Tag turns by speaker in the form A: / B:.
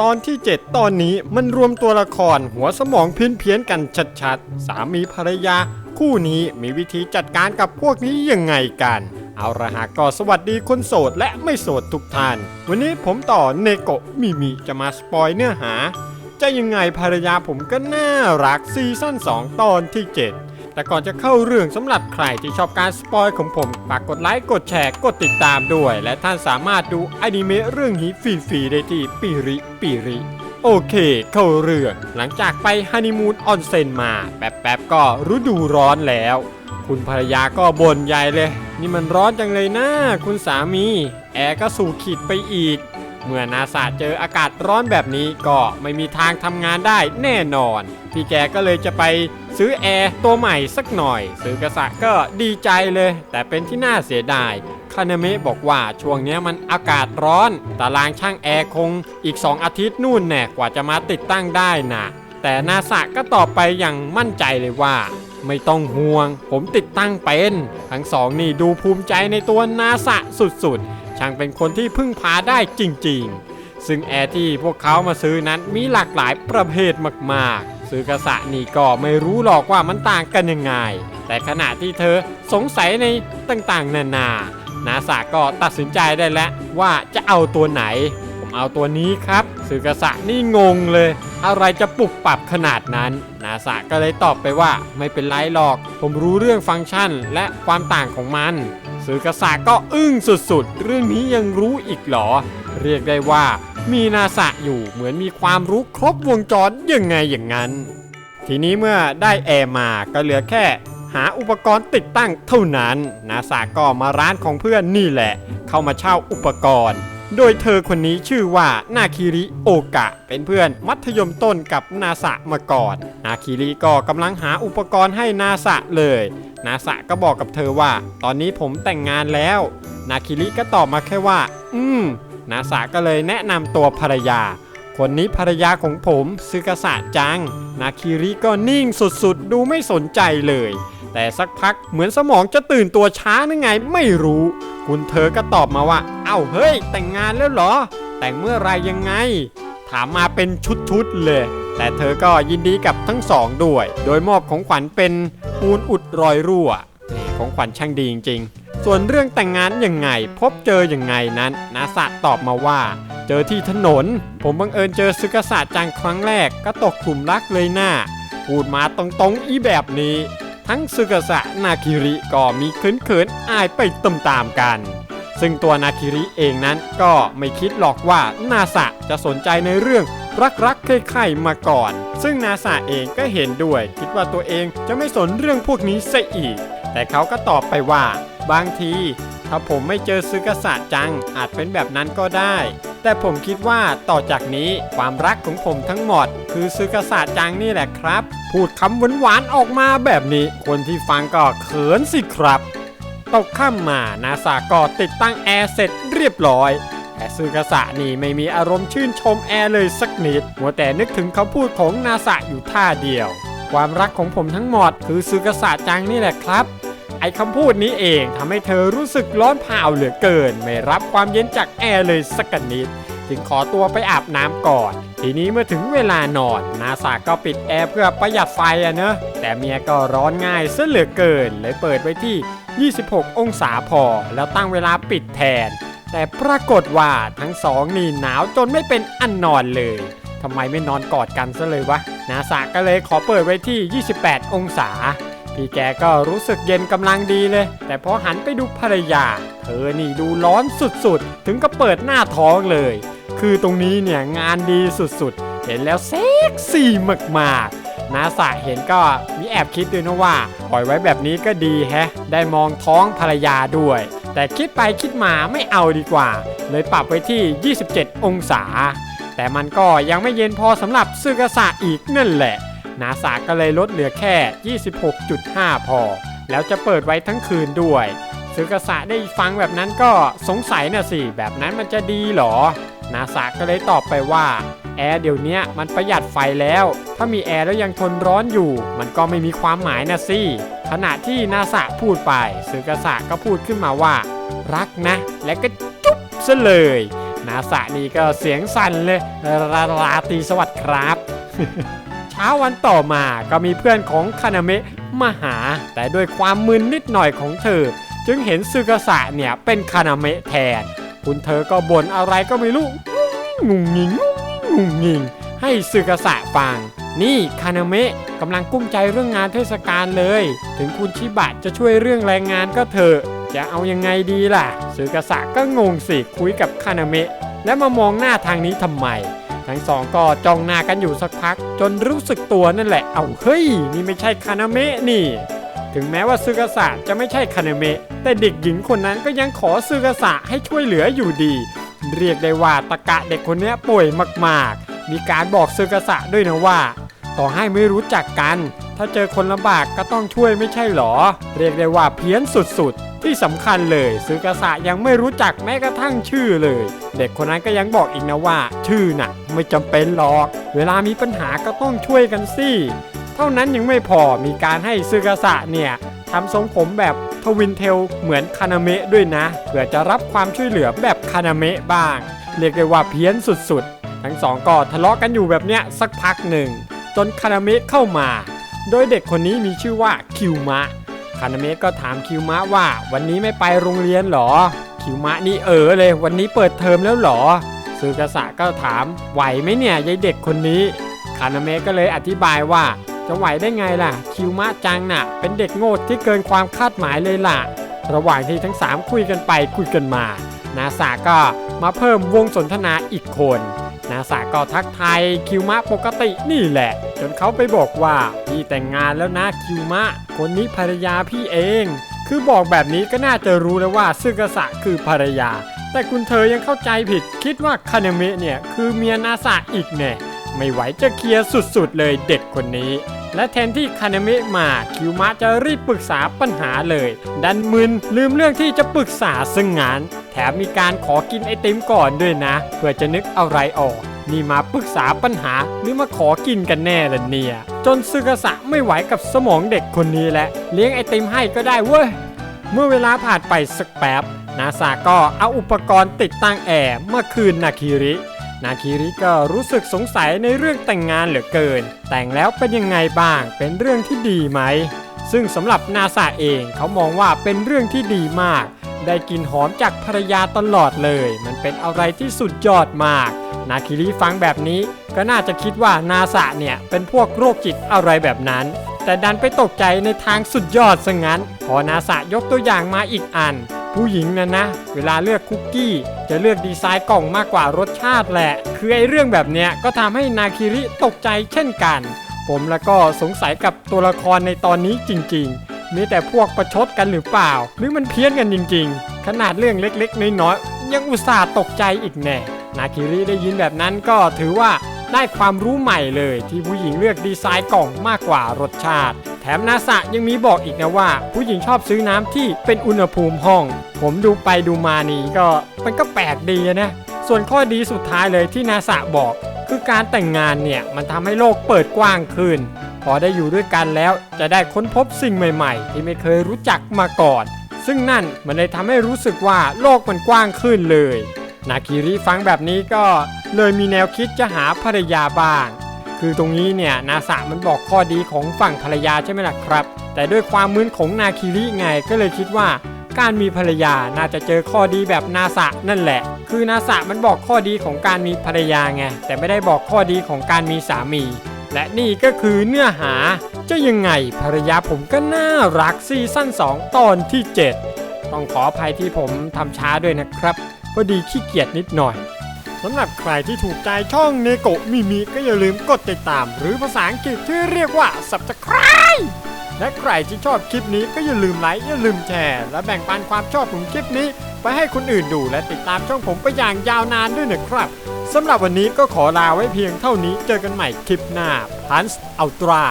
A: ตอนที่ 7 ตอนนี้มันรวมตัวละครหัวสมองเพี้ยนกันชัดๆ สามีภรรยา คู่นี้มีวิธีจัดการกับพวกนี้ยังไงกัน เอาละฮะก็สวัสดีคนโสดและไม่โสดทุกท่าน วันนี้ผมต่อเนโกะมิมิจะมาสปอยเนื้อหา จะยังไงภรรยาผมก็น่ารักซีซั่น2 ตอนที่ 7 แต่ก่อนจะเข้าเรื่องสำหรับใครที่ชอบการสปอยของผมฝากกดไลค์กดแชร์กดติดตามด้วย และท่านสามารถดูอนิเมะเรื่องนี้ฟรีๆได้ที่ปิริปิริโอเค เข้าเรื่องหลังจากไปฮันนีมูนออนเซนมาแป๊บๆก็ฤดูร้อนแล้ว คุณภรรยาก็บ่นใหญ่เลย นี่มันร้อนจังเลยนะคุณสามี แอร์ก็สู่ขีดไปอีก เมื่อนาซาเจออากาศร้อนแบบนี้ก็ไม่มีทางทำงานได้แน่นอน พี่แกก็เลยจะไปซื้อแอร์ตัวใหม่สักหน่อย ซื้อกระสะก็ดีใจเลย แต่เป็นที่น่าเสียดายคานาเมะบอกว่าช่วงนี้มันอากาศร้อน ตารางช่างแอร์คงอีก 2 อาทิตย์นู่นแน่กว่าจะมาติดตั้งได้นะ แต่นาซาก็ตอบไปอย่างมั่นใจเลยว่า ไม่ต้องห่วง ผมติดตั้งเป็น ทั้งสองนี่ดูภูมิใจในตัวนาซาสุดๆ ช่างเป็นคนที่พึ่งพาได้จริงๆ ซึ่งแอร์ที่พวกเขามาซื้อนั้นมีหลากหลายประเภทมากๆ ซื้อกระสะนี่ก็ไม่รู้หรอกว่ามันต่างกันยังไง แต่ขณะที่เธอสงสัยในต่างๆ นานา นาซาก็ตัดสินใจได้แล้วว่าจะเอาตัวไหน เอาตัวนี้ครับสื่อกระนี่งงเลย อะไรจะปรับปรับขนาดนั้น นาซาก็เลยตอบไปว่า ไม่เป็นไรหรอก ผมรู้เรื่องฟังก์ชันและความต่างของมันสื่อกระก็อึ้งสุดๆ เรื่องนี้ยังรู้อีกหรอ เรียกได้ว่า มีนาซาอยู่เหมือนมีความรู้ครบวงจรยังไงอย่างนั้น ทีนี้เมื่อได้แอร์มาก็เหลือแค่หาอุปกรณ์ติดตั้งเท่านั้น นาซาก็มาร้านของเพื่อนนี่แหละ เข้ามาเช่าอุปกรณ์ โดยเธอคนนี้ชื่อว่านาคิริโอกะ เป็นเพื่อนมัธยมต้นกับนาซามาก่อน นาคิริก็กำลังหาอุปกรณ์ให้นาซาเลย นาซาก็บอกกับเธอว่า ตอนนี้ผมแต่งงานแล้ว นาคิริก็ตอบมาแค่ว่า อืม นาซาก็เลยแนะนำตัวภรรยา คนนี้ภรรยาของผมซึกาสะจัง นาคิริก็นิ่งสุดๆ ดูไม่สนใจเลย แต่สักพักเหมือนสมองจะตื่นตัวช้านึงไงไม่รู้ คุณเธอก็ตอบมาว่า เอ้าเฮ้ย แต่งงานแล้วเหรอ แต่งเมื่อไรยังไง ถามมาเป็นชุดๆเลย แต่เธอก็ยินดีกับทั้งสองด้วย โดยมอบของขวัญเป็นปูนอุดรอยรั่วของขวัญช่างดีจริง ๆ ส่วนเรื่องแต่งงานยังไง พบเจอยังไงนั้น นาซาตอบมาว่า เจอที่ถนน ผมบังเอิญเจอซึกาสะจังครั้งแรกก็ตกกลุ่มรักเลยหน้า พูดมาตรงๆอีแบบนี้ ทั้งซึกาสะนาคิริก็มีเขินๆอายไปตามๆกัน ซึ่งตัวนาคิริเองนั้นก็ไม่คิดหรอกว่านาสะจะสนใจในเรื่องรักๆใครๆมาก่อน ซึ่งนาสะเองก็เห็นด้วย คิดว่าตัวเองจะไม่สนเรื่องพวกนี้ซะอีก แต่เขาก็ตอบไปว่า บางที ถ้าผมไม่เจอซึกาสะจังอาจเป็นแบบนั้นก็ได้ แต่ผมคิดว่าต่อจากนี้ความรักของผมทั้งหมด คือซึกาจังนี่แหละครับ พูดคำหวานๆออกมาแบบนี้ คนที่ฟังก็เขินสิครับตกข้ามมานาซาก็ติดตั้งแอร์เสร็จเรียบร้อยแต่ซึกาสะนี่ไม่มีอารมณ์ชื่นชมแอร์เลยสักนิดมัวแต่นึกถึงคำพูดของนาซาอยู่ท่าเดียว ความรักของผมทั้งหมดคือซึกาสะจังนี่แหละครับ อ้คำพูดนี้เองทำให้เธอรู้สึกร้อนเผาเหลือเกิน ไม่รับความเย็นจากแอร์เลยสักนิด จึงขอตัวไปอาบน้ำก่อน ทีนี้เมื่อถึงเวลานอน นาซาก็ปิดแอร์เพื่อประหยัดไฟอะเนอะแต่เมียก็ร้อนง่ายซะเหลือเกิน เลยเปิดไว้ที่ 26 องศาพอ แล้วตั้งเวลาปิดแทน แต่ปรากฏว่าทั้งสองนี่หนาวจนไม่เป็นอันนอนเลยทำไมไม่นอนกอดกันซะเลยวะ นาซาก็เลยขอเปิดไว้ที่ 28 องศา พี่แกก็รู้สึกเย็นกำลังดีเลย แต่พอหันไปดูภรรยา เธอนี่ดูร้อนสุดๆ ถึงก็เปิดหน้าท้องเลย คือตรงนี้เนี่ยงานดีสุดๆ เห็นแล้วเซ็กซี่มากๆนาสะเห็นก็มีแอบคิดด้วยนะว่า ปล่อยไว้แบบนี้ก็ดีแฮะ ได้มองท้องภรรยาด้วย แต่คิดไปคิดมาไม่เอาดีกว่า เลยปรับไว้ที่ 27 องศา แต่มันก็ยังไม่เย็นพอสำหรับซึกาสะอีกนั่นแหละ นาซาก็เลยลดเหลือแค่ 26.5 พอ แล้วจะเปิดไว้ทั้งคืนด้วยซึกาสะได้ฟังแบบนั้นก็สงสัยนะสิ แบบนั้นมันจะดีหรอ นาซาก็เลยตอบไปว่าแอร์เดี๋ยวนี้มันประหยัดไฟแล้ว ถ้ามีแอร์แล้วยังทนร้อนอยู่ มันก็ไม่มีความหมายนะสิ ขณะที่นาซาพูดไปซึกาสะก็พูดขึ้นมาว่า รักนะ และก็จุ๊บซะเลย นาสะนี่ก็เสียงสั่นเลยราตรีสวัสดิ์ครับ ช้าวันต่อมาก็มีเพื่อนของคานาเมะมาหา แต่ด้วยความมึนนิดหน่อยของเธอ จึงเห็นซึกาสะเนี่ยเป็นคานาเมะแทน คุณเธอก็บ่นอะไรก็ไม่รู้งุงงิงงุงงิงให้ซึกาสะฟัง นี่คานาเมะกำลังกุ้มใจเรื่องงานเทศกาลเลย ถึงคุณชิบะจะช่วยเรื่องแรงงานก็เถอะ จะเอายังไงดีล่ะซึกาสะก็งงสิคุยกับคานาเมะและมามองหน้าทางนี้ทำไม ทั้งสองก็จ้องหน้ากันอยู่สักพัก จนรู้สึกตัวนั่นแหละ เอาเฮ้ย นี่ไม่ใช่คานาเมะนี่ ถึงแม้ว่าซึกาสะจะไม่ใช่คานาเมะแต่เด็กหญิงคนนั้นก็ยังขอซึกาสะให้ช่วยเหลืออยู่ดี เรียกได้ว่าตะกะเด็กคนนี้ป่วยมากๆ มีการบอกซึกาสะด้วยนะว่า ต่อให้ไม่รู้จักกัน ถ้าเจอคนลำบากก็ต้องช่วยไม่ใช่หรอ เรียกได้ว่าเพี้ยนสุดๆ ที่สำคัญเลยซึกาสะยังไม่รู้จักแม้กระทั่งชื่อเลย เด็กคนนั้นก็ยังบอกอีกนะว่า ชื่อน่ะ ไม่จำเป็นหรอก เวลามีปัญหาก็ต้องช่วยกันสิเท่านั้นยังไม่พอมีการให้ซึกาสะเนี่ยทำทรงผมแบบทวินเทลเหมือนคานาเมะด้วยนะเพื่อจะรับความช่วยเหลือแบบคานาเมะบ้าง เรียกได้ว่าเพี้ยนสุดๆ ทั้งสองก็ทะเลาะกันอยู่แบบเนี้ยสักพักหนึ่งจนคานาเมะเข้ามา โดยเด็กคนนี้มีชื่อว่าคิวมะคานาเมะก็ถามคิวมะว่า วันนี้ไม่ไปโรงเรียนหรอ คิวมะนี่เออเลย วันนี้เปิดเทอมแล้วหรอซึกาสะก็ถามไหวไหมเนี่ยยายเด็กคนนี้คานาเมะก็เลยอธิบายว่า จะไหวได้ไงล่ะ คิวมะจังน่ะ เป็นเด็กโง่ที่เกินความคาดหมายเลยล่ะ ระหว่างที่ทั้ง 3 คุยกันไปคุยกันมา นาสาก็มาเพิ่มวงสนทนาอีกคน นาสาก็ทักทายคิวมะปกตินี่แหละ จนเขาไปบอกว่าพี่แต่งงานแล้วนะคิวมะ คนนี้ภรรยาพี่เอง คือบอกแบบนี้ก็น่าจะรู้แล้วว่าซึกะสะคือภรรยา แต่คุณเธอยังเข้าใจผิด คิดว่าคาเนเมะเนี่ยคือเมียนาสาอีกแน่ไม่ไหวจะเคลียร์สุดๆเลยเด็กคนนี้ และแทนที่คานเมะมาคิวมะจะรีบปรึกษาปัญหาเลย ดันมึนลืมเรื่องที่จะปรึกษาซึ่งงาน แถมมีการขอกินไอติมก่อนด้วยนะ เพื่อจะนึกอะไรออก นี่มาปรึกษาปัญหาหรือมาขอกินกันแน่ล่ะเนี่ย จนซึกาสะไม่ไหวกับสมองเด็กคนนี้แล้วเลี้ยงไอติมให้ก็ได้เว้ยเมื่อเวลาผ่านไปสักแป๊บนาซาก็เอาอุปกรณ์ติดตั้งแอร์เมื่อคืนนาคิริ นาคิริก็รู้สึกสงสัยในเรื่องแต่งงานเหลือเกิน แต่งแล้วเป็นยังไงบ้าง เป็นเรื่องที่ดีไหม ซึ่งสำหรับนาซาเองเขามองว่าเป็นเรื่องที่ดีมาก ได้กลินหอมจากภรรยาตลอดเลย มันเป็นอะไรที่สุดยอดมาก นาคิริฟังแบบนี้ก็น่าจะคิดว่านาซาเนี่ยเป็นพวกโรคจิตอะไรแบบนั้น แต่ดันไปตกใจในทางสุดยอดซะงั้น พอนาสะยกตัวอย่างมาอีกอัน ผู้หญิงนะนะ เวลาเลือกคุกกี้ จะเลือกดีไซน์กล่องมากกว่ารสชาติแหละ คือไอ้เรื่องแบบเนี้ยก็ทำให้นาคิริตกใจเช่นกัน ผมแล้วก็สงสัยกับตัวละครในตอนนี้จริง ๆ มีแต่พวกประชดกันหรือเปล่า หรือมันเพี้ยนกันจริง ๆ ขนาดเรื่องเล็กๆ น้อยๆยังอุตส่าห์ตกใจอีกแน่นาคิริได้ยินแบบนั้นก็ถือว่าได้ความรู้ใหม่เลยที่ผู้หญิงเลือกดีไซน์กล่องมากกว่ารสชาติ ถมนาสะยังมีบอกอีกนะว่า ผู้หญิงชอบซื้อน้ำที่เป็นอุณหภูมิห้อง ผมดูไปดูมานี่ก็มันก็แปลกดีนะ ส่วนข้อดีสุดท้ายเลยที่นาสะบอก คือการแต่งงานเนี่ย มันทำให้โลกเปิดกว้างขึ้น พอได้อยู่ด้วยกันแล้วจะได้ค้นพบสิ่งใหม่ ๆ ที่ไม่เคยรู้จักมาก่อน ซึ่งนั่นมันเลยทำให้รู้สึกว่าโลกมันกว้างขึ้นเลย นาคิริฟังแบบนี้ก็เลยมีแนวคิดจะหาภรรยาบ้าง คือตรงนี้เนี่ยนาสะมันบอกข้อดีของฝั่งภรรยาใช่ไหมล่ะครับ แต่ด้วยความมึนของนาคิริไงก็เลยคิดว่า การมีภรรยาน่าจะเจอข้อดีแบบนาสะนั่นแหละ คือนาสะมันบอกข้อดีของการมีภรรยาไงแต่ไม่ได้บอกข้อดีของการมีสามี และนี่ก็คือเนื้อหาจะยังไงภรรยาผมก็น่ารักซีซั่น2 ตอนที่ 7 ต้องขออภัยที่ผมทำช้าด้วยนะครับพอดีขี้เกียจนิดหน่อย สำหรับใครที่ถูกใจช่องเนโกะมิมิก็อย่าลืมกดติดตาม หรือภาษาอังกฤษที่เรียกว่า subscribe และใครที่ชอบคลิปนี้ก็อย่าลืมไลค์อย่าลืมแชร์ และแบ่งปันความชอบของคลิปนี้ ไปให้คนอื่นดูและติดตามช่องผมไปอย่างยาวนานด้วยนะครับสำหรับวันนี้ก็ขอลาไว้เพียงเท่านี้เจอกันใหม่คลิปหน้าพันส์อัลตรา